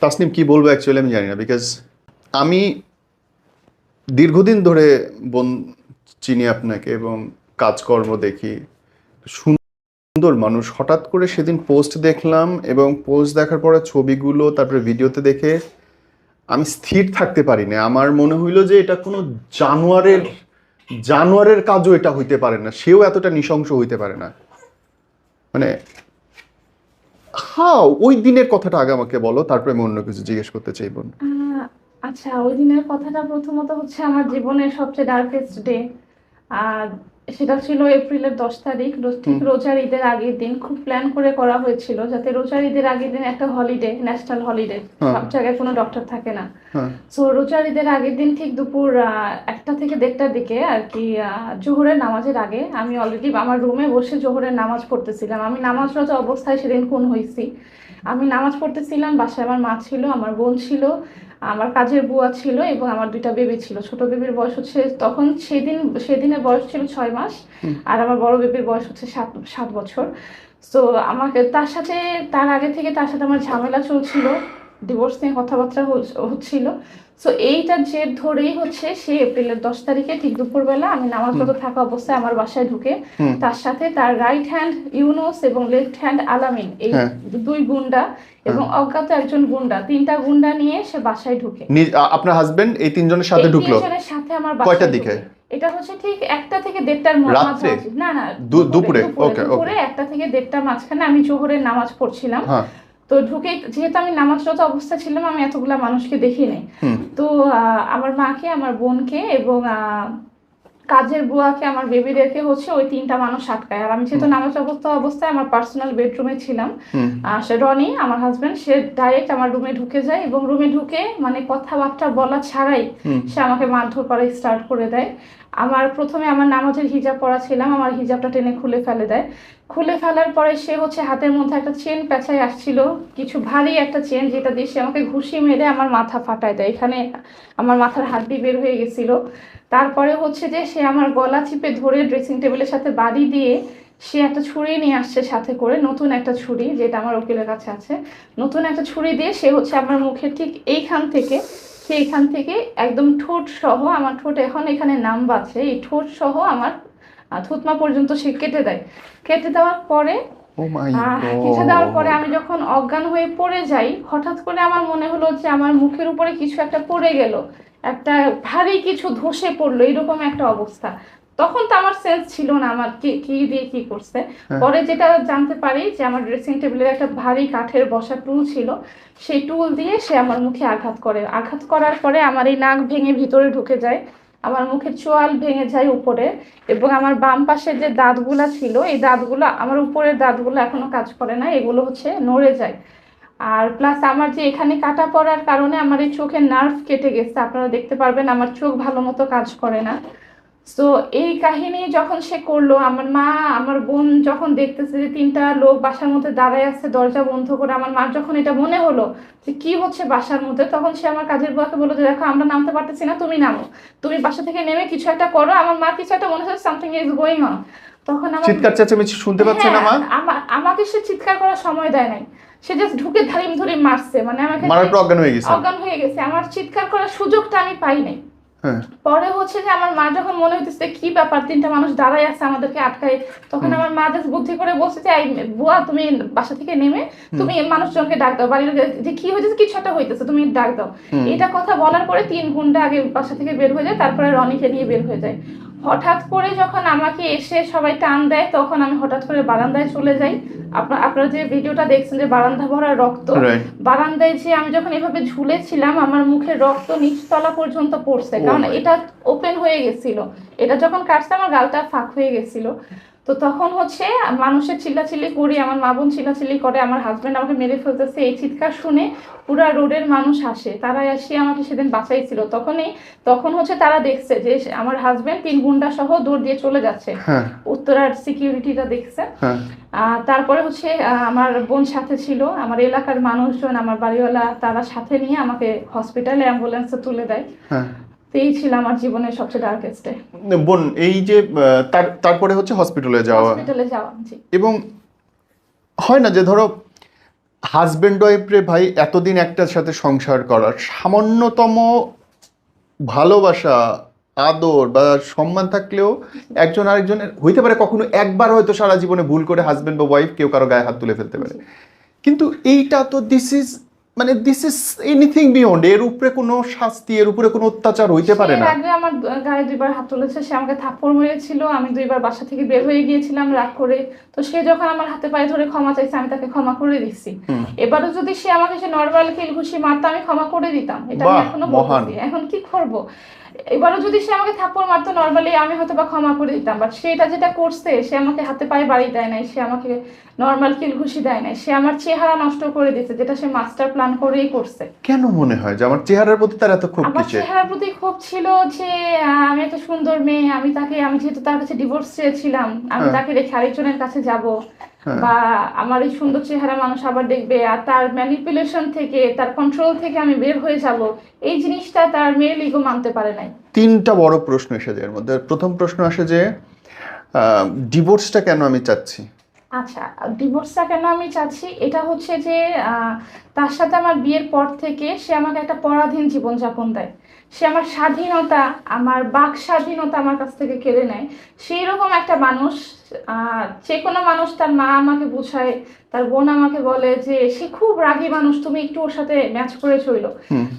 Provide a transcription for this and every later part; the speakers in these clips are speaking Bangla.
তাসনিম কি বলব অ্যাকচুয়ালি আমি জানি না বিকজ আমি দীর্ঘদিন ধরে বোন চিনি আপনাকে এবং কাজকর্ম দেখি, সুন্দর মানুষ। হঠাৎ করে সেদিন পোস্ট দেখলাম এবং পোস্ট দেখার পরে ছবিগুলো, তারপরে ভিডিওতে দেখে আমি স্থির থাকতে পারি না আমার মনে হইল যে এটা কোনো জানোয়ারের জানোয়ারের কাজও এটা হইতে পারে না। সেও এতটা নৃশংস হইতে পারে না। মানে হ্যাঁ ওই দিনের কথাটা আগে আমাকে বলো, তারপরে আমি অন্য কিছু জিজ্ঞেস করতে চাইব। আচ্ছা ওই দিনের কথাটা প্রথমত হচ্ছে আমার জীবনের সবচেয়ে ডার্কেস্ট ডে আর সেটা ছিল এপ্রিলের দশ তারিখ। ঠিক। রোজার ঈদের আগের দিন খুব প্ল্যান করে করা হয়েছিল যাতে রোজার ঈদের আগের দিন একটা হলিডে ন্যাশনাল হলিডে হ্যাঁ। সব জায়গায় কোনো ডক্টর থাকে না। হ্যাঁ। সো রোজার ঈদের আগের দিন ঠিক দুপুর আহ, একটা থেকে দেড়টার দিকে আর কি জোহরের নামাজের আগে আমি অলরেডি আমার রুমে বসে জোহরের নামাজ পড়তেছিলাম। আমি নামাজরত অবস্থায় সেদিন খুন হয়েছি। আমি নামাজ পড়তেছিলাম বাসায় আমার মা ছিল আমার বোন ছিল আমার কাজের বুয়া ছিল এবং আমার দুইটা বেবি ছিল। ছোট বেবির বয়স হচ্ছে তখন সেদিন সেদিনের বয়স ছিল ছয় মাস আর আমার বড় বেবির বয়স হচ্ছে সাত সাত বছর। তো আমাকে তার সাথে তার আগে থেকে তার সাথে আমার ঝামেলা চলছিল ডিভোর্স নিয়ে কথাবার্তা হচ- হচ্ছিল। সো এইটার জের ধরেই হচ্ছে সে এপ্রিলের দশ তারিখে ঠিক দুপুরবেলা আমি নামাজরত থাকা অবস্থায় আমার বাসায় ঢুকে তার সাথে তার রাইট হ্যান্ড ইউনুস এবং লেফট হ্যান্ড আলামিন এই হ্যাঁ। দুই গুন্ডা এবং অজ্ঞাত একজন গুন্ডা তিনটা গুন্ডা নিয়ে সে বাসায় ঢুকে আপনার হাজবেন্ড এই তিনজনের সাথে ঢুকলো তিনজনের সাথে আমার কয়টার দিকে? এটা হচ্ছে ঠিক একটা থেকে দেড়টার ম- রাত্রে? না না দুপুরে? দুপুরে Okay, okay. একটা থেকে দেড়টার মাঝখানে আমি জোহরের নামাজ পড়ছিলাম হ্যাঁ তো ঢুকে যেহেতু আমি নামাজরত অবস্থা ছিলাম আমি এতগুলা মানুষকে দেখি নাই। তো আহ, আমার মাকে আমার বোনকে এবং কাজের বুয়াকে আমার বেবিদেরকে হচ্ছে ওই তিনটা মানুষ আটকায়। আর আমি যেহেতু নামাজ অবস্থা অবস্থায় আমার পার্সোনাল বেডরুমে ছিলাম সে রনি আমার হাজবেন্ড সে ডাইরেক্ট আমার রুমে ঢুকে যায় এবং রুমে ঢুকে মানে কথাবার্তা বলা ছাড়াই সে আমাকে মারধর করা স্টার্ট করে দেয়। আমার প্রথমে আমার নামাজের হিজাব পরা ছিলাম আমার হিজাবটা টেনে খুলে ফেলে দেয়। খুলে ফেলার পরে সে হচ্ছে হাতের মধ্যে একটা চেন পেঁচায় আসছিল, কিছু ভারী একটা চেন যেটা দিয়ে সে আমাকে ঘুষি মেরে আমার মাথা ফাটায় দেয়। এখানে আমার মাথার হাড্ডি বের হয়ে গেছিল। তারপরে হচ্ছে যে সে আমার গলা চিপে ধরে ড্রেসিং টেবিলের সাথে বাড়ি দিয়ে সে একটা ছুরি নিয়ে আসছে সাথে করে, নতুন একটা ছুরি যেটা আমার উকিলের কাছে আছে। নতুন একটা ছুরি দিয়ে সে হচ্ছে আমার মুখের ঠিক এইখান থেকে সে এখান থেকে একদম ঠোঁট সহ, আমার ঠোঁট এখন এখানে নাম আছে, এই ঠোঁট সহ আমার থুতমা পর্যন্ত সে কেটে দেয়। কেটে দেওয়ার পরে আহ, কেটে দেওয়ার পরে আমি যখন অজ্ঞান হয়ে পড়ে যাই হঠাৎ করে আমার মনে হলো যে আমার মুখের উপরে কিছু একটা পড়ে গেল। একটা ভারী কিছু ধসে পড়ল এরকম একটা অবস্থা। তখন তো আমার সেন্স ছিল না আমার কি কি দিয়ে কি করছে। হ্যাঁ। পরে যেটা জানতে পারি যে আমার ড্রেসিং টেবিলের একটা ভারী কাঠের বসা টুল ছিল সেই টুল দিয়ে সে আমার মুখে আঘাত করে। আঘাত করার পরে আমার এই নাক ভেঙে ভিতরে ঢুকে যায়। আমার মুখের চোয়াল ভেঙে যায় উপরে এবং আমার বাম পাশে যে দাঁতগুলো ছিল, এই দাঁতগুলো, আমার উপরের দাঁতগুলো এখনও কাজ করে না, এগুলো হচ্ছে নড়ে যায়। আর প্লাস আমার যে এখানে কাটা পড়ার কারণে আমার এই চোখের নার্ভ কেটে গেছে, আপনারা দেখতে পারবেন, আমার চোখ ভালো মতো কাজ করে না। তো এই কাহিনী যখন সে করল আমার মা আমার বোন যখন দেখতেছে যে তিনটা লোক বাসার মধ্যে দাঁড়ায় আছে দরজা বন্ধ করে আমার মার যখন এটা মনে হলো যে কি হচ্ছে বাসার মধ্যে তখন সে আমার কাজের বুয়াকে বলল যে দেখো আমরা নামতে পারতেছি না তুমি নামো। তুমি বাসা থেকে নেমে কিছু একটা করো আমার মা কিছু একটা মনে হচ্ছে সামথিং ইজ গোয়িং অন তখন আমার চিৎকার চেঁচামেচি শুনতে পাচ্ছেন না মা? হ্যাঁ, আমাকে সে চিৎকার করার সময় দেয় নাই। সে জাস্ট ঢুকে ধারিম ধরে মারছে মানে আমাকে মারার অজ্ঞান হয়ে গেছে। অজ্ঞান হয়ে গেছে। আমার চিৎকার করার সুযোগটা আমি পাই নাই। পরে হচ্ছে যে আমার মা যখন মনে হইতেছে কি ব্যাপার তিনটা মানুষ দাঁড়ায় আছে আমাদেরকে আটকায় তখন আমার মা দেশ বুদ্ধি করে বলছে যে "এই বুয়া তুমি বাসা থেকে নেমে তুমি মানুষজনকে ডাক দাও বাড়ির যে কি হয়েছে কিছু একটা হইতেছে তুমি ডাক দাও। এটা কথা বলার পরে তিন ঘণ্টা আগে বাসা থেকে বের হয়ে যায় তারপরে রনিকে নিয়ে বের হয়ে যায়। হঠাৎ করে যখন আমাকে এসে সবাই টান দেয় তখন আমি হঠাৎ করে বারান্দায় চলে যাই। আপনার আপনারা যে ভিডিওটা দেখছেন যে বারান্দা ভরা রক্ত বারান্দায় যে আমি যখন এভাবে ঝুলেছিলাম আমার মুখে রক্ত নিচতলা পর্যন্ত পড়ছে। Oh কারণ এটা ওপেন হয়ে গেছিল। এটা যখন কাটছে আমার গালটা ফাঁক হয়ে গেছিল। তো তখন হচ্ছে মানুষের চিল্লাচিল্লি করি আমার মা বোন চিল্লাচিল্লি করে আমার হাজব্যান্ড আমাকে মেরে ফেলতেছে। এই চিৎকার শুনে পুরা রোডের মানুষ আসে তারা এসে আমাকে সেদিন বাঁচাইছিল। তখনই তখন হচ্ছে তারা দেখছে যে আমার হাজব্যান্ড তিন গুন্ডা সহ দৌড় দিয়ে চলে যাচ্ছে। হ্যাঁ। উত্তরার সিকিউরিটিটা দেখছে। হ্যাঁ। তারপরে হচ্ছে আমার বোন সাথে ছিল। আমার এলাকার মানুষজন আমার বাড়িওয়ালা তারা সাথে নিয়ে আমাকে হসপিটালে অ্যাম্বুলেন্সে তুলে দেয়। হ্যাঁ। তো এই ছিল আমার জীবনের সবচেয়ে ডার্কেস্ট ডে বোন এই যে তার তারপরে হচ্ছে হসপিটালে যাওয়া। হসপিটালে যাওয়া জি। এবং হয় না যে ধরো হাজবেন্ড ওয়াইফ রে ভাই এতদিন একটার সাথে সংসার করার সামান্যতম ভালোবাসা আদর বা সম্মান থাকলেও একজন আরেকজনের হইতে পারে কখনো একবার হয়তো সারা জীবনে ভুল করে হাজবেন্ড বা ওয়াইফ কেউ কারও গায়ে হাত তুলে ফেলতে পারে। কিন্তু এইটা তো দিস ইজ মানে দিস ইজ এনিথিং বিয়ন্ড এর উপরে কোনো শাস্তি এর উপরে কোনো অত্যাচার হইতে পারে না। আগে আমার গায়ে দুইবার হাত তুলেছে সে আমাকে থাপ্পড় মেরেছিল আমি দুইবার বাসা থেকে বের হয়ে গিয়েছিলাম রাগ করে। তো সে যখন আমার হাতে পায়ে ধরে ক্ষমা চাইছে আমি তাকে ক্ষমা করে দিচ্ছি। এবারও যদি সে আমাকে সে নরমাল কিল ঘুষি মারতো আমি ক্ষমা করে দিতাম। এটা আমি এখনও বলছি এখন কি করব? এবারও যদি সে আমাকে থাপ্পড় মারতো নর্মালি আমি হয়তো বা ক্ষমা করে দিতাম বাট সেটা যেটা করছে সে আমাকে হাতে পায়ে বাড়ি দেয় নাই সে আমাকে নর্মাল কিল ঘুষি দেয় নাই সে আমার চেহারা নষ্ট করে দিয়েছে যেটা সে মাস্টার প্ল্যান করেই করছে কেন মনে হয় যে আমার চেহারার প্রতি তার এত ক্ষোভ আমার চেহারার প্রতি ক্ষোভ ছিল যে আমি একটা সুন্দর মেয়ে আমি তাকে আমি যেহেতু তার কাছে ডিভোর্স চেয়েছিলাম আমি হ্যাঁ। তাকে রেখে আরেকজনের কাছে যাব। বা আমার এই সুন্দর চেহারা মানুষ আবার দেখবে আর তার ম্যানিপুলেশন থেকে তার কন্ট্রোল থেকে আমি বের হয়ে যাব এই জিনিসটা তার মেয়ের লিগো মানতে পারে নাই। তিনটা বড় প্রশ্ন এসে যায় এর মধ্যে। প্রথম প্রশ্ন আসে যে ডিভোর্সটা কেন আমি চাচ্ছি? আচ্ছা ডিভোর্সটা কেন আমি চাচ্ছি? এটা হচ্ছে যে তার সাথে আমার বিয়ের পর থেকে সে আমাকে একটা পরাধীন জীবনযাপন দেয়। সে আমার স্বাধীনতা আমার বাক স্বাধীনতা আমার কাছ থেকে কেড়ে নেয়। সেই রকম একটা মানুষ যে কোনো মানুষ তার মা আমাকে বুঝায় তার বোন আমাকে বলে যে সে খুব রাগী মানুষ তুমি একটু ওর সাথে ম্যাচ করে চইলো।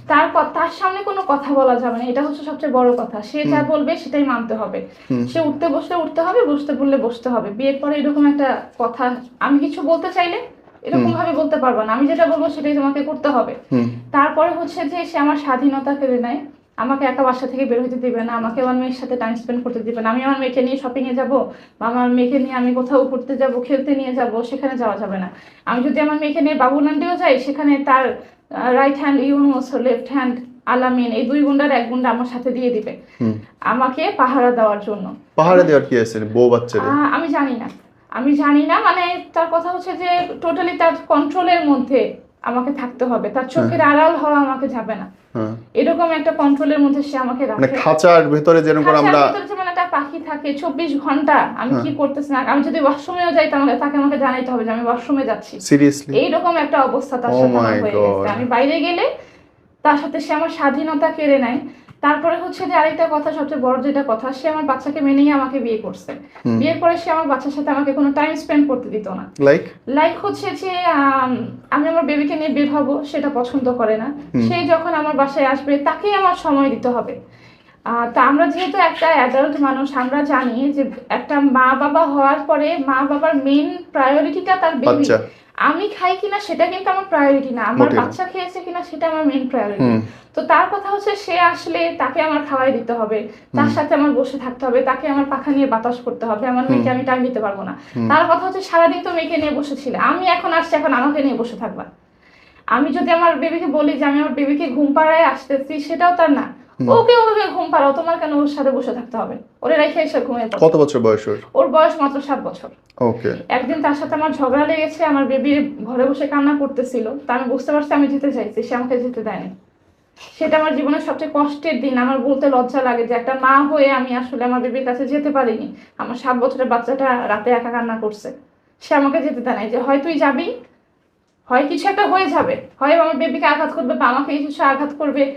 তার তার সামনে কোনো কথা বলা যাবে না এটা হচ্ছে সবচেয়ে বড় কথা। সে যা বলবে সেটাই মানতে হবে। সে উঠতে বসলে উঠতে হবে বসতে বললে বসতে হবে। বিয়ের পরে এরকম একটা কথা আমি কিছু বলতে চাইলে এরকম ভাবে বলতে পারব না। আমি যেটা বলব সেটাই তোমাকে করতে হবে। তারপরে হচ্ছে যে সে আমার স্বাধীনতা কেড়ে নেয়। আমাকে একা বাসা থেকে বের হতে দিবে না আমাকে আমার মেয়ের সাথে টাইম স্পেন্ড করতে দিবে না। আমি আমার মেয়েকে নিয়ে শপিংয়ে যাব বা আমার মেয়েকে নিয়ে আমি কোথাও ঘুরতে যাব খেলতে নিয়ে যাব সেখানে যাওয়া যাবে না। আমি যদি আমার মেয়েকে নিয়ে বাবুনান্ডিও যাই সেখানে তার right hand Yunus left hand Alamin এই দুই গুন্ডার এক গুন্ডা আমার সাথে দিয়ে দিবে। আমাকে পাহারা দেওয়ার জন্য। পাহাড়ে দেওয়ার কি আছে বউ বাচ্চারে আহ, আমি জানি না। আমি জানি না মানে তার কথা হচ্ছে যে টোটালি তার কন্ট্রোলের মধ্যে আমাকে থাকতে হবে। তার চোখের আড়াল হওয়া আমাকে যাবে না। হ্যাঁ এরকম একটা কন্ট্রোলের মধ্যে সে আমাকে মানে রাখে। খাঁচার ভেতরে যেরকম আমরা যেমন একটা পাখি থাকে চব্বিশ ঘণ্টা আমি হ্যাঁ। কি করতেছি না? আমি যদি ওয়াশরুমেও যাই তাহলে তাকে আমাকে জানাইতে হবে যে আমি ওয়াশরুমে যাচ্ছি। সিরিয়াসলি এইরকম একটা অবস্থা তার Oh সাথে হয়ে গেছে। আমি বাইরে গেলে তার সাথে সে আমার স্বাধীনতা কেড়ে নেয়। তারপরে হচ্ছে যে আরেকটা কথা সবচেয়ে বড় যেটা কথা সে আমার বাচ্চাকে মেনেই আমাকে বিয়ে করছে। বিয়ের পরে সে আমার বাচ্চার সাথে আমাকে কোনো টাইম স্পেন্ড করতে দিত না। লাইক লাইক হচ্ছে যে আম, আমি আমার বেবিকে নিয়ে বের হব সেটা পছন্দ করে না। সে যখন আমার বাসায় আসবে তাকেই আমার সময় দিতে হবে। আহ, তা আমরা যেহেতু একটা অ্যাডাল্ট মানুষ আমরা জানি যে একটা মা বাবা হওয়ার পরে মা বাবার মেইন প্রায়োরিটিটা তার বেবি আমি খাই কিনা সেটা কিন্তু আমার প্রায়োরিটি না। আমার বাচ্চা খেয়েছে কিনা সেটা আমার মেইন প্রায়োরিটি তো তার কথা হচ্ছে সে আসলে তাকে আমার খাওয়াই দিতে হবে। তার সাথে আমার বসে থাকতে হবে। তাকে আমার পাখা নিয়ে বাতাস করতে হবে। আমার মেয়েকে আমি টাইম দিতে পারব না। তার কথা হচ্ছে সারাদিন তো মেয়েকে নিয়ে বসেছিলে। আমি এখন আসছি এখন আমাকে নিয়ে বসে থাকবা। আমি যদি আমার বেবিকে বলি যে আমি আমার বেবিকে ঘুম পাড়ায় আসতেছি সেটাও তার না। ওকে ওকে ঘুম পাড়াও তোমার কেন ওর সাথে বসে থাকতে হবে? ওরে রেখে এসে ঘুমিয়ে পড়ো। কত বছর বয়স ওর? ওর বয়স মাত্র সাত বছর। ওকে। একদিন তার সাথে আমার ঝগড়া লেগেছে আমার বেবি ঘরে বসে কান্না করতেছিল তা আমি বুঝতে পারছি আমি যেতে চাইছি সে আমাকে যেতে দেয়নি। সেটা আমার জীবনের সবচেয়ে কষ্টের দিন আমার বলতে লজ্জা লাগে যে একটা মা হয়ে আমি আসলে আমার বেবির কাছে যেতে পারিনি। আমার সাত বছরের বাচ্চাটা রাতে একা কান্না করছে। সে আমাকে যেতে দেয় নাই যে হয় তুই যাবি? হয় কিছু একটা হয়ে যাবে। হয় আমার বেবিকে আঘাত করবে বা আমাকে কিছু আঘাত করবে।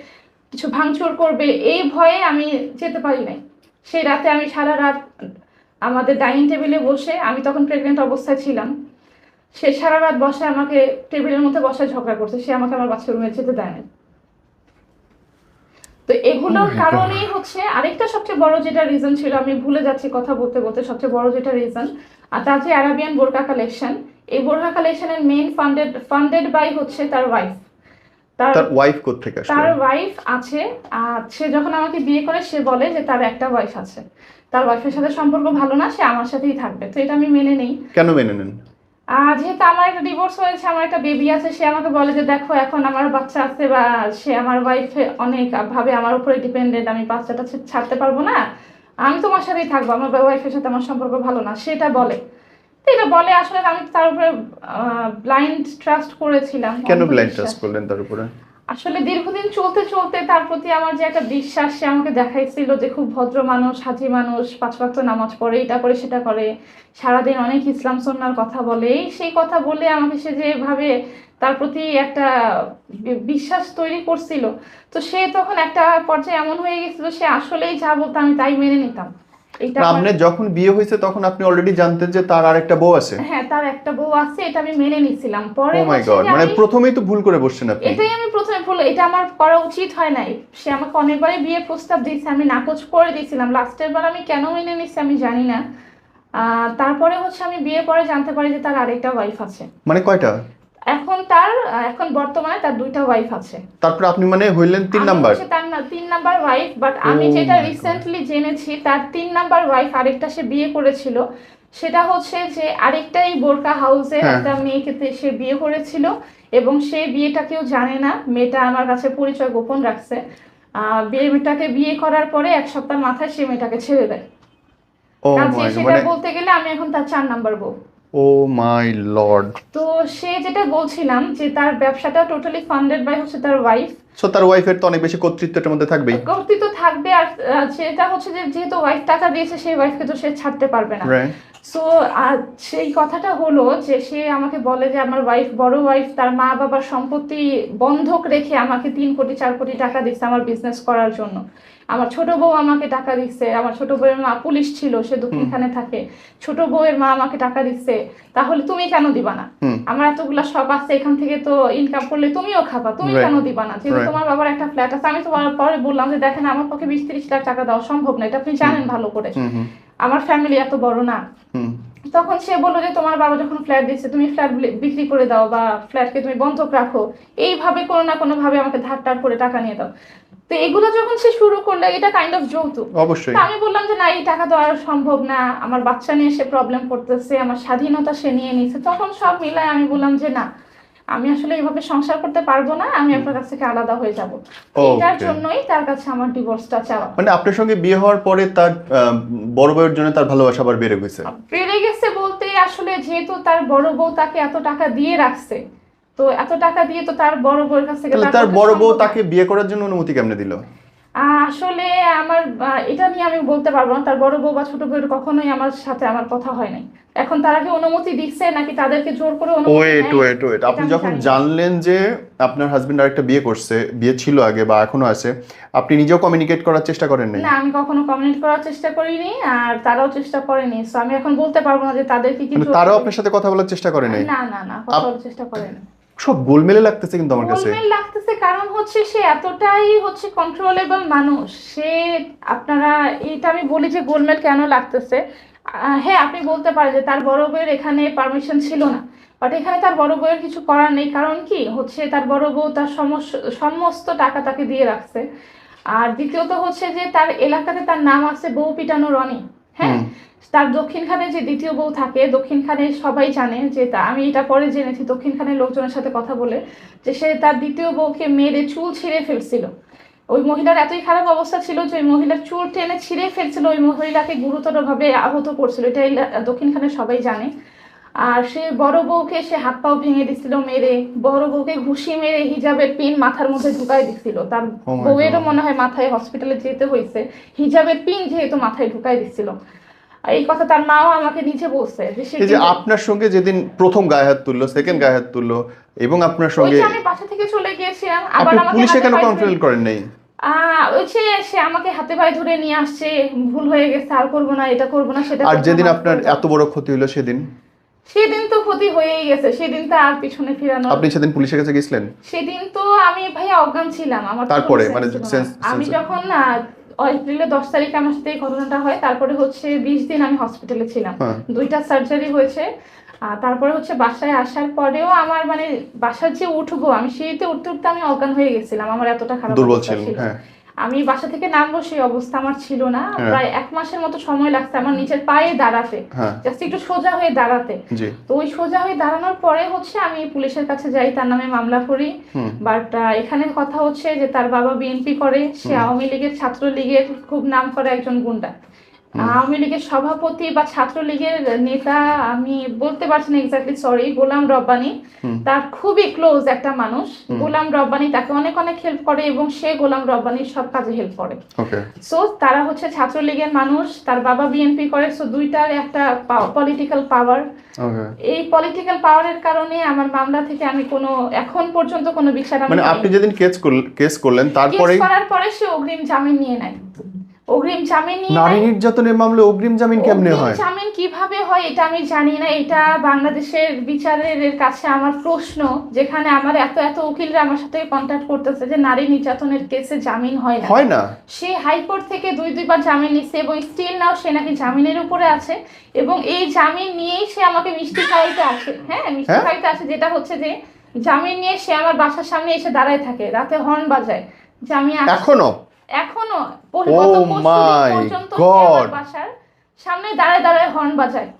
কিছু ভাঙচুর করবে এই ভয়ে আমি যেতে পারি নাই। সেই রাতে আমি সারা রাত আমাদের ডাইনিং টেবিলে বসে আমি তখন প্রেগনেন্ট অবস্থায় ছিলাম। সে সারা রাত বসে আমাকে টেবিলের মধ্যে বসে ঝগড়া করছে সে আমাকে আমার বাচ্চা রুমে যেতে দেয় না তো এগুলোর Oh. কারণেই হচ্ছে আরেকটা সবচেয়ে বড় যেটা রিজন ছিল আমি ভুলে যাচ্ছি কথা বলতে বলতে সবচেয়ে বড় যেটা রিজন আর তার যে আরাবিয়ান বোরকা কালেকশন এই বোরকা কালেকশনের মেইন ফান্ডেড ফান্ডেড বাই হচ্ছে তার ওয়াইফ তার ওয়াইফ কোথেকে তার ওয়াইফ আছে আর সে যখন আমাকে বিয়ে করে সে বলে যে তার একটা ওয়াইফ আছে। তার ওয়াইফের সাথে সম্পর্ক ভালো না সে আমার সাথেই থাকবে। তো এটা আমি মেনে নেই। কেন মেনে নেন? যেহেতু আমার একটা ডিভোর্স হয়েছে আমার একটা বেবি আছে সে আমাকে বলে যে দেখো এখন আমার বাচ্চা আছে বা সে আমার ওয়াইফ অনেক ভাবে আমার উপরে ডিপেন্ডেন্ট আমি বাচ্চাটা ছাড়তে পারব না। আমি তোমার সাথেই থাকব আমার ওয়াইফের সাথে আমার সম্পর্ক ভালো না। সেটা বলে। এটা বলে আসলে আমি তার উপরে ব্লাইন্ড ট্রাস্ট করেছিলাম কেন ব্লাইন্ড। টাচ করলেন তার উপরে? আসলে দীর্ঘদিন চলতে চলতে তার প্রতি আমার যে একটা বিশ্বাস সে আমাকে দেখাইছিল যে খুব ভদ্র মানুষ হাজি মানুষ পাঁচ ওয়াক্ত নামাজ পড়ে এটা করে সেটা করে সারাদিন অনেক ইসলাম সন্ন্যার কথা বলে। এই সেই কথা বলে আমাকে সে যেভাবে তার প্রতি একটা বিশ্বাস তৈরি করছিল। তো সে তখন একটা পর্যায়ে এমন হয়ে গেছিল সে আসলেই যা বলতো আমি তাই মেনে নিতাম। আপনার যখন বিয়ে হয়েছে তখন আপনি অলরেডি জানতেন যে তার আরেকটা বউ আছে। হ্যাঁ তার একটা বউ আছে এটা আমি মেনে নিছিলাম পরে ও মাই গড মানে প্রথমেই তো ভুল করে বসছেন আপনি। এটাই আমি প্রথমে ভুল এটা আমার করা উচিত হয় নাই। সে আমাকে অনেকবারই বিয়ে প্রস্তাব দিয়েছে আমি নাকচ করে দিয়েছিলাম। লাস্টের বার আমি কেন মেনে নিচ্ছি আমি জানি না। তারপরে হচ্ছে আমি বিয়ে পরে জানতে পারি যে তার আরেকটা ওয়াইফ আছে। মানে কয়টা? এখন তার এখন বর্তমানে তার দুইটা ওয়াইফ আছে। তারপর আপনি মানে হইলেন তিন নাম্বার তার না তিন নাম্বার ওয়াইফ বাট আমি Oh যেটা রিসেন্টলি জেনেছি তার তিন নাম্বার ওয়াইফ আরেকটা সে বিয়ে করেছিল। সেটা হচ্ছে যে আরেকটাই বোরকা হাউসে হ্যাঁ। একটা মেয়েকে সে বিয়ে করেছিল এবং সে বিয়েটা কেউ জানে না। মেয়েটা আমার কাছে পরিচয় গোপন রাখছে। বিয়ে মেয়েটাকে বিয়ে করার পরে এক সপ্তাহ মাথায় সে মেয়েটাকে ছেড়ে দেয়। ও কাজে সেটা মানে বলতে গেলে আমি এখন তার চার নাম্বার বউ। Oh my lord. তো সে যেটা বলছিলাম যে তার ব্যবসাটা টোটালি ফান্ডেড বাই হচ্ছে তার ওয়াইফ সো তার ওয়াইফের তো অনেক বেশি কর্তৃত্বের মধ্যে থাকবেই। কর্তৃত্ব থাকবে আর সেটা হচ্ছে যে যেহেতু ওয়াইফ টাকা দিয়েছে সেই ওয়াইফকে তো সে ছাড়তে পারবে না। সো সেই কথাটা হলো যে সে আমাকে বলে যে আমার ওয়াইফ বড় ওয়াইফ তার মা বাবার সম্পত্তি বন্ধক রেখে আমাকে তিন কোটি চার কোটি টাকা দিচ্ছে আমার বিজনেস করার জন্য। আমার ছোট বউ আমাকে টাকা দিচ্ছে আমার ছোট বউয়ের মা পুলিশ ছিল সে দক্ষিণখানে থাকে। ছোট বউয়ের মা আমাকে টাকা দিচ্ছে। তাহলে তুমি কেন দিবা না? আমার এতগুলা সব আছে এখান থেকে তো ইনকাম করলে তুমিও খাবা তুমি কেন দিবা না? যেহেতু তোমার বাবার একটা ফ্ল্যাট আছে আমি তোমার পরে বললাম যে দেখেন আমার পক্ষে বিশ তিরিশ লাখ টাকা দেওয়া সম্ভব না। এটা আপনি জানেন ভালো করে। আমার ফ্যামিলি এত বড় না। তখন সে বলল যে তোমার বাবা যখন ফ্ল্যাট দিচ্ছে তুমি ফ্ল্যাট বিক্রি করে দাও বা ফ্ল্যাটকে তুমি বন্ধক রাখো। এইভাবে কোনো না কোনো ভাবে আমাকে ধার টার করে টাকা নিয়ে দাও। তো এগুলো যখন সে শুরু করল এটা কাইন্ড অফ যৌতুক। অবশ্যই। আমি বললাম যে না এই টাকা তো আর সম্ভব না। আমার বাচ্চা নিয়ে সে প্রবলেম করতেছে আমার স্বাধীনতা সে নিয়ে নিচ্ছে তখন সব মিলায় আমি বললাম যে না আমি আসলে এইভাবে সংসার করতে পারব না আমি আপনার কাছ থেকে আলাদা হয়ে যাব। এটার জন্যই তার কাছে আমার ডিভোর্সটা চাওয়া। মানে আপনার সঙ্গে বিয়ে হওয়ার পরে তার বড় বউয়ের জন্য তার ভালোবাসা আবার বেড়ে গেছে। বেড়ে গেছে বলতে আসলে যেহেতু তার বড় বউ তাকে এত টাকা দিয়ে রাখছে তো এত টাকা দিয়ে তো তার বড় বউয়ের কাছ থেকে তার বড় বউ তাকে বিয়ে করার জন্য অনুমতি কেমনে দিল? আসলে আমার এটা নিয়ে আমি বলতে পারব না। তার বড় বউ বা ছোট বউয়ের কখনোই আমার সাথে আমার কথা হয় নাই। এখন তারা কি অনুমতি দিচ্ছে নাকি তাদেরকে জোর করে অনুমতি ওয়েট? ওয়েট ওয়েট আপনি যখন জানলেন যে আপনার হাজবেন্ড আরেকটা বিয়ে করছে বিয়ে ছিল আগে বা এখনও আছে আপনি নিজেও কমিউনিকেট করার চেষ্টা করেন নাই? না আমি কখনো কমিউনিকেট করার চেষ্টা করিনি আর তারাও চেষ্টা করেনি। সো আমি এখন বলতে পারব না যে তাদেরকে কি তারাও আপনার সাথে কথা বলার চেষ্টা করে নাই? না না না কথা বলার চেষ্টা করে করেনি। সব গোলমেলে লাগতেছে কিন্তু আমার কাছে। গোলমেল লাগতেছে কারণ হচ্ছে সে এতটাই হচ্ছে কন্ট্রোলেবল মানুষ। সে আপনারা, এটা আমি বলি যে গোলমেল কেন লাগতেছে? হ্যাঁ আপনি বলতে পারেন যে তার বড় বউয়ের এখানে পারমিশন ছিল না। বাট এখানে তার বড় বউয়ের কিছু করার নেই। কারণ কি? হচ্ছে তার বড় বউ তার সমস- সমস্ত টাকা তাকে দিয়ে রাখছে। আর দ্বিতীয়ত হচ্ছে যে তার এলাকাতে তার নাম আছে বউ পিটানো রনি। হ্যাঁ তার তার দক্ষিণখানে যে দ্বিতীয় বউ থাকে দক্ষিণখানে সবাই জানে যে তা আমি এটা পরে জেনেছি দক্ষিণখানের লোকজনের সাথে কথা বলে যে সে তার দ্বিতীয় বউকে মেরে চুল ছিঁড়ে ফেলছিল। ওই মহিলার এতই খারাপ অবস্থা ছিল যে ওই মহিলার চুল টেনে ছিঁড়ে ফেলছিল ওই মহিলাকে গুরুতরভাবে আহত করছিল এটা দক্ষিণ দক্ষিণখানে সবাই জানে। আর সে বড় বউকে সে হাত পাও ভেঙে দিছিল মেরে বড় বউকে ঘুষি মেরে হিজাবের পিন মাথার মধ্যে ঢুকাই দিছিল। তার Oh বউয়েরও মনে হয় মাথায় হসপিটালে যেতে হয়েছে। হিজাবের পিন যেহেতু মাথায় ঢুকাই দিছিল। এই কথা তার মাও আমাকে নিচে বলছে যে এই যে আপনার সঙ্গে যেদিন প্রথম গায়ে হাত তুললো সেকেন্ড গায়ে হাত তুললো এবং আপনার সঙ্গে আমি বাসা থেকে চলে গিয়েছিলাম আবার আমাকে পুলিশে কেন কমপ্লেন করেন নাই? যে সে আমাকে হাতে পায়ে ধরে নিয়ে আসছে ভুল হয়ে গেছে আর করব না এটা করব না সেটা আর যেদিন আপনার এত বড় ক্ষতি হলো সেদিন? সেদিন তো ক্ষতি হয়েই গেছে সেদিন তো আর পিছনে ফিরানো আপনি সেদিন পুলিশের কাছে গেছিলেন? সেদিন তো আমি ভাইয়া অজ্ঞান ছিলাম আমার তারপরে, মানে আমি যখন না এপ্রিলের দশ তারিখে আমার সাথে এই ঘটনাটা হয় তারপরে হচ্ছে বিশ দিন আমি হসপিটালে ছিলাম। হ্যাঁ। দুইটা সার্জারি হয়েছে আর তারপরে হচ্ছে বাসায় আসার পরেও আমার মানে বাসার যে উঠবো আমি সিঁড়িতে উঠতে উঠতে আমি অজ্ঞান হয়ে গেছিলাম আমার এতটা খারাপ দুর্বল ছিল। হ্যাঁ। আমি বাসা থেকে নামবো সেই অবস্থা আমার ছিল না। হ্যাঁ। প্রায় এক মাসের মতো সময় লাগছে আমার নিচের পায়ে দাঁড়াতে। হ্যাঁ। জাস্ট একটু সোজা হয়ে দাঁড়াতে। তো ওই সোজা হয়ে দাঁড়ানোর পরে হচ্ছে আমি পুলিশের কাছে যাই তার নামে মামলা করি। বাট এখানে কথা হচ্ছে যে তার বাবা বিএনপি করে সে আওয়ামী লীগের ছাত্র লীগের খুব নাম করে একজন গুন্ডা। আওয়ামী লীগের সভাপতি বা ছাত্রলীগের নেতা আমি বলতে পারছি না এক্স্যাক্টলি সরি গোলাম রব্বানি। তার খুবই ক্লোজ একটা মানুষ। গোলাম রব্বানি তাকে অনেক অনেক হেল্প করে এবং সে গোলাম রব্বানির সব কাজে হেল্প করে। সো তারা হচ্ছে ছাত্রলীগের মানুষ তার বাবা বিএনপি করে সো দুইটার একটা পলিটিক্যাল পাওয়ার এই পলিটিক্যাল পাওয়ারের কারণে আমার মামলা থেকে আমি কোনো এখন পর্যন্ত কোনো বিচার মানে আপনি যেদিন কেস করলেন কেস করার পরে সে অগ্রিম জামিন নিয়ে নেয়। অগ্রিম জামিন নারী নির্যাতনের মামলায় অগ্রিম জামিন কেমনে হয়? জামিন কীভাবে হয় এটা আমি জানি না। এটা বাংলাদেশের বিচারের কাছে আমার প্রশ্ন যেখানে আমার এত এত উকিলরা আমার সাথে কন্ট্যাক্ট করতেছে যে নারী নির্যাতনের কেসে জামিন হয় না। হয় না? সে হাইকোর্ট থেকে দুই দুইবার জামিন নিচ্ছে এবং স্টিল নাও সে নাকি জামিনের উপরে আছে এবং এই জামিন নিয়েই সে আমাকে মিষ্টি খাওয়াইতে আসে। হ্যাঁ মিষ্টি হ্যাঁ? খাওয়াইতে আসে যেটা হচ্ছে যে জামিন নিয়ে সে আমার বাসার সামনে এসে দাঁড়ায় থাকে রাতে হর্ন বাজায়। যে আমি এখনও? এখনও ও মাই পরশুদিন পর্যন্ত সে বাসার সামনে দাঁড়ায় দাঁড়ায় হর্ন বাজায়।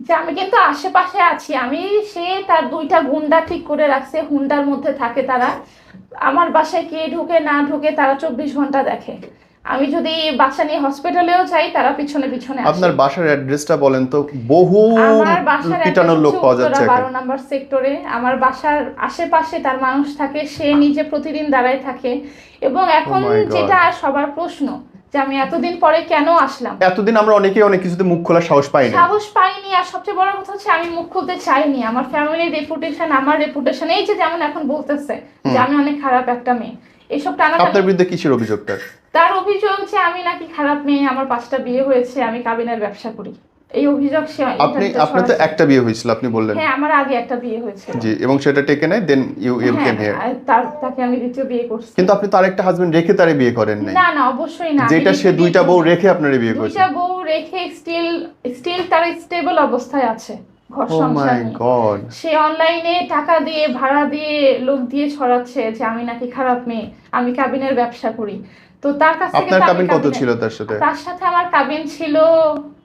যে আমি কিন্তু আশেপাশে আছি আমি সে তার দুইটা গুন্ডা ঠিক করে রাখছে হুন্ডার মধ্যে থাকে তারা। আমার বাসায় কে ঢুকে না ঢুকে তারা চব্বিশ ঘণ্টা দেখে। আমি যদি বাচ্চা নিয়ে হসপিটালেও যাই তারা পিছনে পিছনে। আপনার বাসার অ্যাড্রেসটা বলেন তো বহু পিটানোর লোক পাওয়া যাচ্ছে বারো এখন নাম্বার সেক্টরে আমার বাসার আশেপাশে তার মানুষ থাকে সে নিজে প্রতিদিন দাঁড়ায় থাকে। এবং এখন Oh. যেটা সবার প্রশ্ন যে আমি এতদিন পরে কেন আসলাম? এতদিন আমরা অনেকে অনেক কিছুতে মুখ খোলার সাহস পাইনি। সাহস পাইনি আর সবচেয়ে বড় কথা হচ্ছে আমি মুখ খুলতে চাইনি। আমার ফ্যামিলির রেপুটেশন আমার রেপুটেশন এই যে যেমন এখন বলতেছে যে আমি অনেক খারাপ একটা মেয়ে। এইসব টানা আপনার বিরুদ্ধে কিসের অভিযোগ তার অভিযোগ যে আমি নাকি খারাপ মেয়ে আমার পাঁচটা বিয়ে হয়েছে আমি কাবিনের ব্যবসা করি। এই অভিযোগ সে আপনি আপনার তো একটা বিয়ে হয়েছিল আপনি বললেন। হ্যাঁ আমার আগে একটা বিয়ে হয়েছে জি এবং সেটা টেকে নেয় then you you came here তার তাকে আমি দ্বিতীয় বিয়ে করছি। কিন্তু আপনি তার একটা হাজবেন্ড রেখে তারে বিয়ে করেন নাই। না না অবশ্যই না। যেটা সে দুইটা বউ রেখে আপনারে বিয়ে করছে। দুইটা বউ রেখে স্টিল স্টিল তার স্টেবল অবস্থায় আছে ঘর সংসার। গড সে অনলাইনে টাকা দিয়ে ভাড়া দিয়ে লোক দিয়ে ছড়াচ্ছে যে আমি নাকি খারাপ মেয়ে আমি কাবিনের ব্যবসা করি। তো তার কাছ থেকে আপনার কাবিন কত ছিল তার সাথে? তার সাথে আমার কাবিন ছিল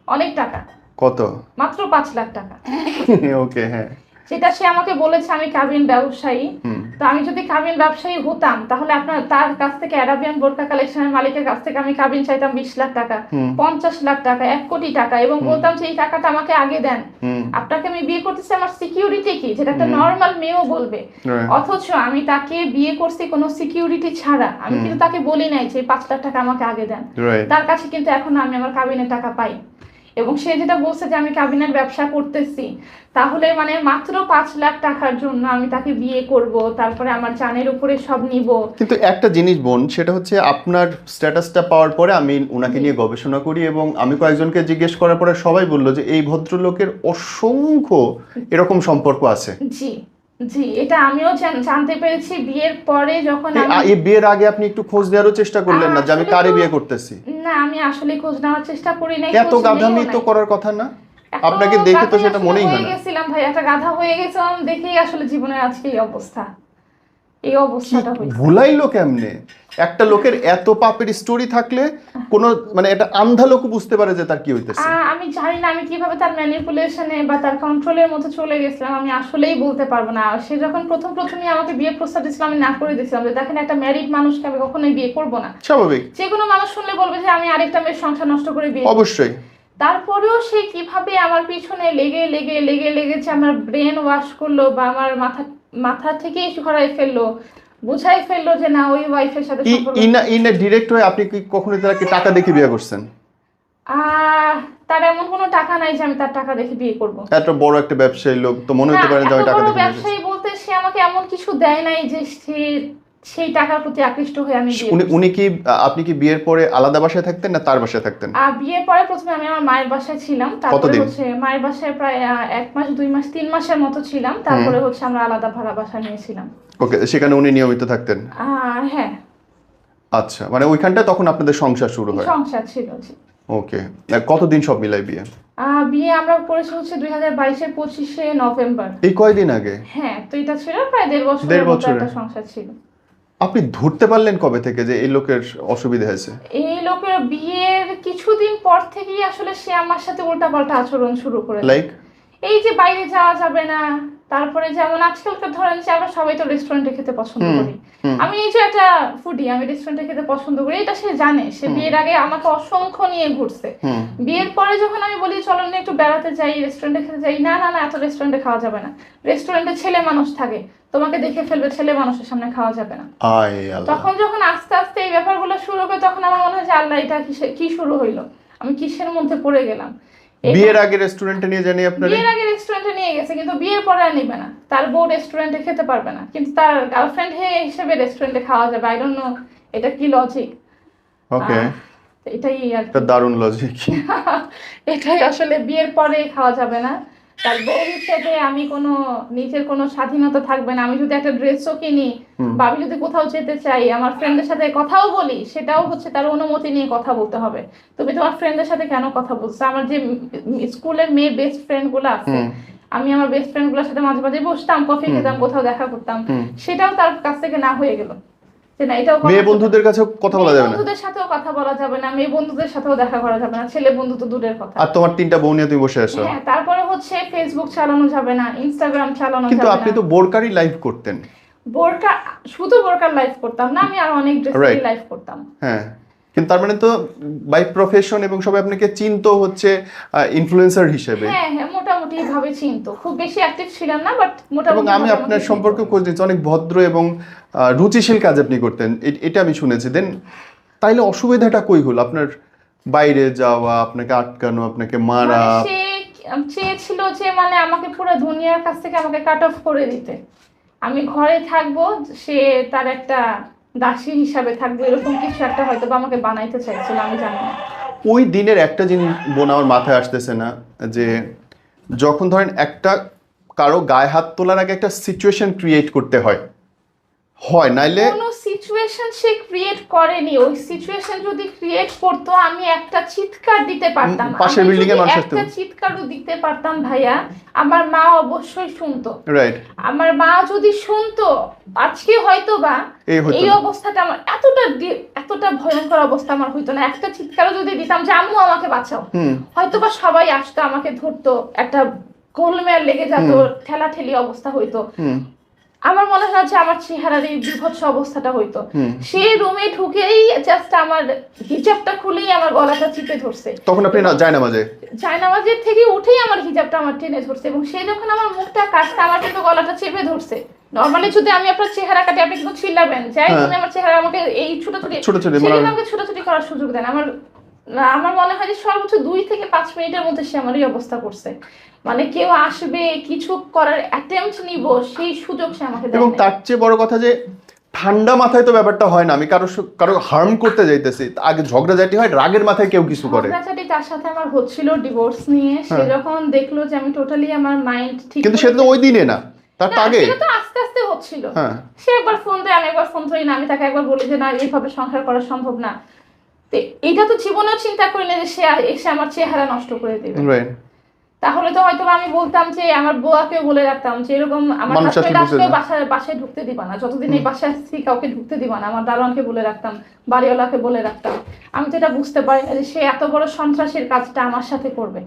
অনেক টাকা। কত? মাত্র পাঁচ লাখ টাকা। ওকে হ্যাঁ। যেটা সে আমাকে বলেছে আমি কাবিন ব্যবসায়ী। তো আমি যদি কাবিন ব্যবসায়ী হতাম তাহলে আপনার তার কাছ থেকে অ্যারাবিয়ান বোরকা কালেকশনের মালিকের কাছ থেকে আমি কাবিন চাইতাম বিশ লাখ টাকা পঞ্চাশ লাখ টাকা এক কোটি টাকা এবং বলতাম যে এই টাকাটা আমাকে আগে দেন। আপনাকে আমি বিয়ে করতেছি আমার সিকিউরিটি কি? যেটা একটা নর্মাল মেয়েও বলবে। অথচ আমি তাকে বিয়ে করছি কোনো সিকিউরিটি ছাড়া। আমি কিন্তু তাকে বলি নাই যে পাঁচ লাখ টাকা আমাকে আগে দেন। তার কাছে কিন্তু এখন আমি আমার কাবিনের টাকা পাই। এবং সে যেটা বলছে যে আমি কাবিনের ব্যবসা করতেছি তাহলে মানে মাত্র পাঁচ লাখ টাকার জন্য আমি তাকে বিয়ে করব তারপরে আমার জানের উপরে সব নিব। কিন্তু একটা জিনিস বোন সেটা হচ্ছে আপনার স্ট্যাটাসটা পাওয়ার পরে আমি ওনাকে নিয়ে গবেষণা করি এবং আমি কয়েকজনকে জিজ্ঞেস করার পরে সবাই বলল যে এই ভদ্রলোকের অসংখ্য এরকম সম্পর্ক আছে। জি। জি এটা আমিও জানতে পেরেছি বিয়ের পরে যখন এই- আমি এই বিয়ের আগে আপনি একটু খোঁজ নেওয়ারও চেষ্টা করলেন না যে আমি কারে বিয়ে করতেছি? না আমি আসলে খোঁজ নেওয়ার চেষ্টা করি নাই এত গাধামি তো করার কথা না? আপনাকে দেখে তো সেটা মনেই হয় না। গেছিলাম ভাই একটা গাধা হয়ে গেছিলাম দেখেই আসলে জীবনের আজকে এই অবস্থা। এই অবস্থাটা হয়েছে। ভুলাইলো কেমনে? একটা লোকের এত পাপের স্টোরি থাকলে কোন মানে এটা আন্ধা লোক বুঝতে পারে যে তার কি হইতেছে। আমি জানি না আমি কীভাবে তার ম্যানিপুলেশনে বা তার কন্ট্রোলের মধ্যে চলে গেছিলাম আমি আসলেই বলতে পারব না। সে যখন প্রথম প্রথমে আমাকে বিয়ে প্রস্তাব দিয়েছিল আমি না করে দিয়েছিলাম যে দেখেন একটা ম্যারিড মানুষকে আমি কখনোই বিয়ে করব না। স্বাভাবিক। যে কোনো মানুষ শুনলে বলবে যে আমি আরেকটা মেয়ের সংসার নষ্ট করে বিয়ে অবশ্যই। তারপরেও সে কীভাবে আমার পিছনে লেগে লেগে লেগে লেগেছে আমার ব্রেন ওয়াশ করল বা আমার মাথা মাথা থেকে ইস্যু সরাই ফেলল বুঝাই ফেলল যে না ওই ওয়াইফের সাথে ইন ইনা ডিরেক্ট হয়ে আপনি কি কখনো তাকে টাকা দেখে বিয়ে করছেন? তার এমন কোনো টাকা নাই যে আমি তার টাকা দেখে বিয়ে করব। এত বড় একটা ব্যবসায়ী লোক তো মনে হতে পারে যে আমি টাকা দেখে ব্যবসায়ী বলতে সে আমাকে এমন কিছু দেয় নাই যে সে সেই টাকার প্রতি আকৃষ্ট হয়ে আমি বিয়ে উনি করছি। উনি কি আপনি কি বিয়ের পরে আলাদা বাসায় থাকতেন না তার বাসায় থাকতেন? আর বিয়ের পরে প্রথমে আমি আমার মায়ের বাসায় ছিলাম তারপরে কতদিন? হচ্ছে মায়ের বাসায় প্রায় আহ, এক মাস দুই মাস তিন মাসের মতো ছিলাম তারপরে হচ্ছে আমরা আলাদা ভাড়া বাসা নিয়েছিলাম। ওকে সেখানে উনি নিয়মিত থাকতেন? আর হ্যাঁ। আচ্ছা মানে ওইখানটা তখন আপনাদের সংসার শুরু হয়? সংসার ছিল জি। ওকে কতদিন সব মিলাই বিয়ে? আহ, বিয়ে আমরা করেছি হচ্ছে দুই হাজার বাইশের পঁচিশে নভেম্বর। এই কয়দিন আগে? হ্যাঁ তো এটা ছিল প্রায় দেড় বছরের দেড় মতো বছরের। একটা সংসার ছিল। আপনি ধরতে পারলেন কবে থেকে যে এই লোকের অসুবিধা হয়েছে? এই লোকের বিয়ের কিছুদিন পর থেকেই আসলে সে আমার সাথে উল্টাপাল্টা আচরণ শুরু করে লাইক এই যে বাইরে যাওয়া যাবে না তারপরে যেমন আজকালকার ধরেন যে আমরা সবাই তো রেস্টুরেন্টে খেতে পছন্দ করি। আমি এই যে একটা ফুডি আমি রেস্টুরেন্টে খেতে পছন্দ করি এটা সে জানে। সে বিয়ের আগে আমাকে অসংখ্য নিয়ে ঘুরছে। বিয়ের পরে যখন আমি বলি চলো না একটু বেড়াতে যাই রেস্টুরেন্টে খেতে যাই না না না এত রেস্টুরেন্টে খাওয়া যাবে না। রেস্টুরেন্টে ছেলে মানুষ থাকে। তোমাকে দেখে ফেলবে ছেলে মানুষের সামনে খাওয়া যাবে না। তখন যখন আস্তে আস্তে এই ব্যাপারগুলো শুরু হবে তখন আমার মনে হয় যে আল্লাহ এটা কি শুরু হইল? আমি কিসের মধ্যে পড়ে গেলাম? বিয়ের আগে রেস্টুরেন্টে নিয়ে জানি আপনারা? বিয়ের আগে রেস্টুরেন্টে নিয়ে গেছে কিন্তু বিয়ের পরে আর নিবে না। তার বউ রেস্টুরেন্টে খেতে পারবে না। কিন্তু তার গার্লফ্রেন্ড হে হিসেবে রেস্টুরেন্টে খাওয়া যাবে। আই ডোন্ট নো এটা কি লজিক ওকে এটাই আর দারুণ লজিক এটাই আসলে বিয়ের পরে খাওয়া যাবে না। তার বউ হিসেবে আমি কোনো নিজের কোনো স্বাধীনতা থাকবে না। আমি যদি একটা ড্রেসও কিনি বা আমি যদি কোথাও যেতে চাই আমার ফ্রেন্ডের সাথে কথাও বলি সেটাও হচ্ছে তার অনুমতি নিয়ে কথা বলতে হবে। তুমি তোমার ফ্রেন্ডের সাথে কেন কথা বলছো? আমার যে স্কুলের মেয়ে বেস্ট ফ্রেন্ডগুলো আছে আমি আমার বেস্ট ফ্রেন্ডগুলোর সাথে মাঝে মাঝে বসতাম কফি খেতাম কোথাও দেখা করতাম সেটাও তার কাছ থেকে না হয়ে গেল। যে না এটাও মেয়ে বন্ধুদের কাছেও কথা বলা যাবে না। বন্ধুদের সাথেও কথা বলা যাবে না মেয়ে বন্ধুদের সাথেও দেখা করা যাবে না ছেলে বন্ধু তো দূরের কথা। আর তোমার তিনটা বউ নিয়ে তুমি বসে আছো। হ্যাঁ তারপরে হচ্ছে ফেসবুক চালানো যাবে না ইনস্টাগ্রাম চালানো কিন্তু আপনি তো বোরকারই লাইভ করতেন। বোরকা শুধু বোরকার লাইভ করতাম না আমি আর অনেক ড্রেসের Right. করতাম। হ্যাঁ। কিন্তু তার মানে তো বাই প্রফেশন এবং সবাই আপনাকে চিনতো হচ্ছে ইনফ্লুয়েন্সার হিসেবে। হ্যাঁ হ্যাঁ মোটামুটি ভাবে চিনতো। খুব বেশি অ্যাক্টিভ ছিলাম না বাট মোটামুটি আমি আপনার সম্পর্কে খোঁজ নিচ্ছি অনেক ভদ্র এবং রুচিশীল কাজ আপনি করতেন এটা আমি শুনেছি। দেন তাইলে অসুবিধাটা কই হলো? আপনার বাইরে যাওয়া আপনাকে আটকানো আপনাকে মারা? মানে সে চেয়েছিল যে মানে আমাকে পুরো দুনিয়ার কাছ থেকে আমাকে কাট অফ করে দিতে। আমি ঘরে থাকব সে তার একটা দাসী হিসাবে থাকবে, এরকম কিছু একটা হয়তো বা আমাকে বানাইতে চাইছিল, আমি জানি না। ওই দিনের একটা জিনিস বোন আমার মাথায় আসতেছে না, যে যখন ধরেন একটা কারও গায়ে হাত তোলার আগে একটা সিচুয়েশন ক্রিয়েট করতে হয় হয় নাইলে কোনো সিচুয়েশন সে ক্রিয়েট করেনি। ওই সিচুয়েশন যদি ক্রিয়েট করতো আমি একটা চিৎকার দিতে পারতাম। পাশের আমি building এ যদি মানুষ একটা। চিৎকারও দিতে পারতাম ভাইয়া আমার মা অবশ্যই শুনতো। রাইট আমার মা যদি শুনতো আজকে হয়তো বা এই। অবস্থাটা আমার এতটা এতটা ভয়ঙ্কর অবস্থা আমার হইতো না। একটা চিৎকারও যদি দিতাম যে আম্মু আমাকে বাঁচাও। হয়তো বা সবাই আসতো আমাকে ধরতো একটা গোলমেল লেগে যেত ঠেলা ঠেলি অবস্থা হইতো। আমার মনে হয় যে আমার চেহারার এই বিভৎস অবস্থাটা হইতো। হুম। সে রুমে ঢুকেই জাস্ট আমার হিজাবটা খুলেই আমার গলাটা চিপে ধরছে। তখন আপনি না যায় না মাঝে জায়নামাজের থেকে উঠেই আমার হিজাবটা আমার টেনে ধরছে এবং সে যখন আমার মুখটা কাটছে আমার কিন্তু গলাটা চেপে ধরছে। নর্মালি যদি আমি আপনার চেহারা কাটি আপনি কিন্তু চিল্লাবেন। যাই হ্যাঁ। তুমি আমার চেহারা আমাকে এই ছোটাছুটি ছোটাছুটি, সে মানে- কিন্তু আমাকে ছোটাছুটি করার সুযোগ দেন আমার আমার মনে হয় যে সর্বোচ্চ দুই থেকে পাঁচ মিনিটের মধ্যে সে আমার এই অবস্থা করছে। মানে কেউ আসবে কিছু করার অ্যাটেম্পট নিব সেই সুযোগ সে আমাকে এবং তার চেয়ে বড় কথা যে ঠান্ডা মাথায় তো ব্যাপারটা হয় না আমি কারও সু- কারও হার্ম করতে যাইতেছি। আগে ঝগড়াঝাটি হয় রাগের মাথায় কেউ কিছু করে। ঝগড়াঝাটি তার সাথে আমার হচ্ছিল ডিভোর্স নিয়ে সে হ্যাঁ। যখন দেখল যে আমি টোটালি আমার মাইন্ড ঠিক কিন্তু সেটা তো ওই দিনে না তার আগে। সেটা তো আস্তে আস্তে হচ্ছিল। হ্যাঁ। সে একবার ফোন দেয় আমি একবার ফোন ধরি না আমি তাকে একবার বলি যে না এইভাবে সংসার করা সম্ভব না। তো এইটা তো জীবনেও চিন্তা করি না যে সে এসে আমার চেহারা নষ্ট করে দেবে। রাইট তাহলে তো হয়তো আমি বলতাম যে আমার বোয়াকে বলে রাখতাম যে এরকম আমার হাজবেন্ড। বাসায় বাসায় ঢুকতে দিবা না। যতদিন এই বাসায় আসছি কাউকে ঢুকতে দিবা না। আমার দারোয়ানকে বলে রাখতাম বাড়িওয়ালাকে বলে রাখতাম। আমি তো এটা বুঝতে পারি যে সে এত বড় সন্ত্রাসের কাজটা আমার সাথে করবে।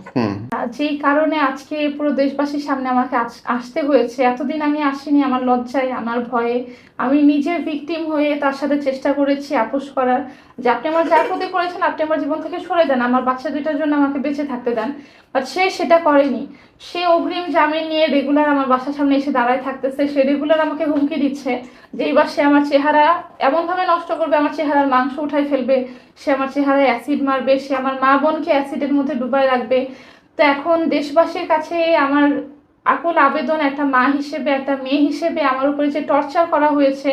যেই কারণে আজকে পুরো দেশবাসীর সামনে আমাকে আসতে হয়েছে এতদিন আমি আসিনি আমার লজ্জায় আমার ভয়ে। আমি নিজে ভিকটিম হয়ে তার সাথে চেষ্টা করেছি আপোষ করার। যে আপনি আমার যা ক্ষতি করেছেন, আপনি আমার জীবন থেকে সরে দেন আমার বাচ্চা দুইটার জন্য আমাকে বেঁচে থাকতে দেন। বাট সে সেটা করেনি। সে অগ্রিম জামিন নিয়ে রেগুলার আমার বাসার সামনে এসে দাঁড়ায় থাকতেছে, সে রেগুলার আমাকে হুমকি দিচ্ছে যে এবার সে আমার চেহারা এমনভাবে নষ্ট করবে, আমার চেহারার মাংস উঠাই ফেলবে, সে আমার চেহারায় অ্যাসিড মারবে, সে আমার মা বোনকে অ্যাসিডের মধ্যে ডুবায় রাখবে। তো এখন দেশবাসীর কাছে আমার আকুল আবেদন, একটা মা হিসেবে, একটা মেয়ে হিসেবে আমার উপরে যে টর্চার করা হয়েছে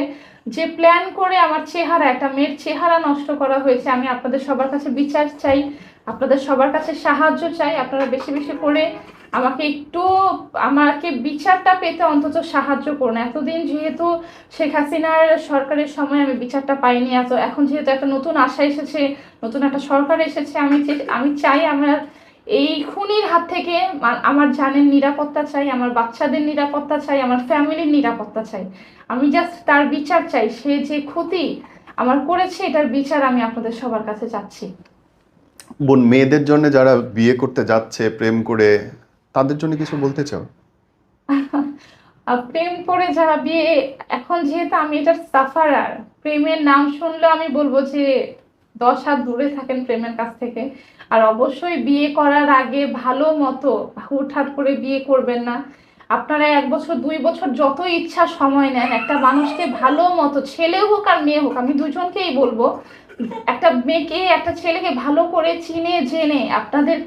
যে প্ল্যান করে আমার চেহারা, একটা মেয়ের চেহারা নষ্ট করা হয়েছে, আমি আপনাদের সবার কাছে বিচার চাই, আপনাদের সবার কাছে সাহায্য চাই, আপনারা বেশি বেশি করে আমাকে একটু, আমাকে বিচারটা পেতে অন্তত সাহায্য করুন। এতদিন যেহেতু শেখ হাসিনার সরকারের সময় আমি বিচারটা পাইনি, এত, এখন যেহেতু একটা নতুন আশা এসেছে, নতুন একটা সরকার এসেছে, আমি আমি চাই আমার এই খুনির হাত থেকে আমার জানের নিরাপত্তা চাই আমার বাচ্চাদের নিরাপত্তা চাই আমার ফ্যামিলির নিরাপত্তা চাই। আমি জাস্ট তার বিচার চাই সে যে ক্ষতি আমার করেছে এটার বিচার আমি আপনাদের সবার কাছে চাচ্ছি। বোন মেয়েদের জন্য যারা বিয়ে করতে যাচ্ছে প্রেম করে তাদের জন্য কিছু বলতে চাও? প্রেম করে যারা বিয়ে এখন যেহেতু আমি এটার সাফারার প্রেমের নাম শুনলে আমি বলব যে দশ হাত দূরে থাকেন প্রেমের কাছ থেকে। আর অবশ্যই বিয়ে করার আগে ভালো মতো হুটহাট করে বিয়ে করবেন না। আপনারা এক বছর, দুই বছর যত ইচ্ছা সময় নেন, একটা মানুষকে ভালো মতো, ছেলে হোক আর মেয়ে হোক, আমি দুজনকেই বলব, একটা মেয়েকে, একটা ছেলেকে ভালো করে চিনে, জেনে আপনাদের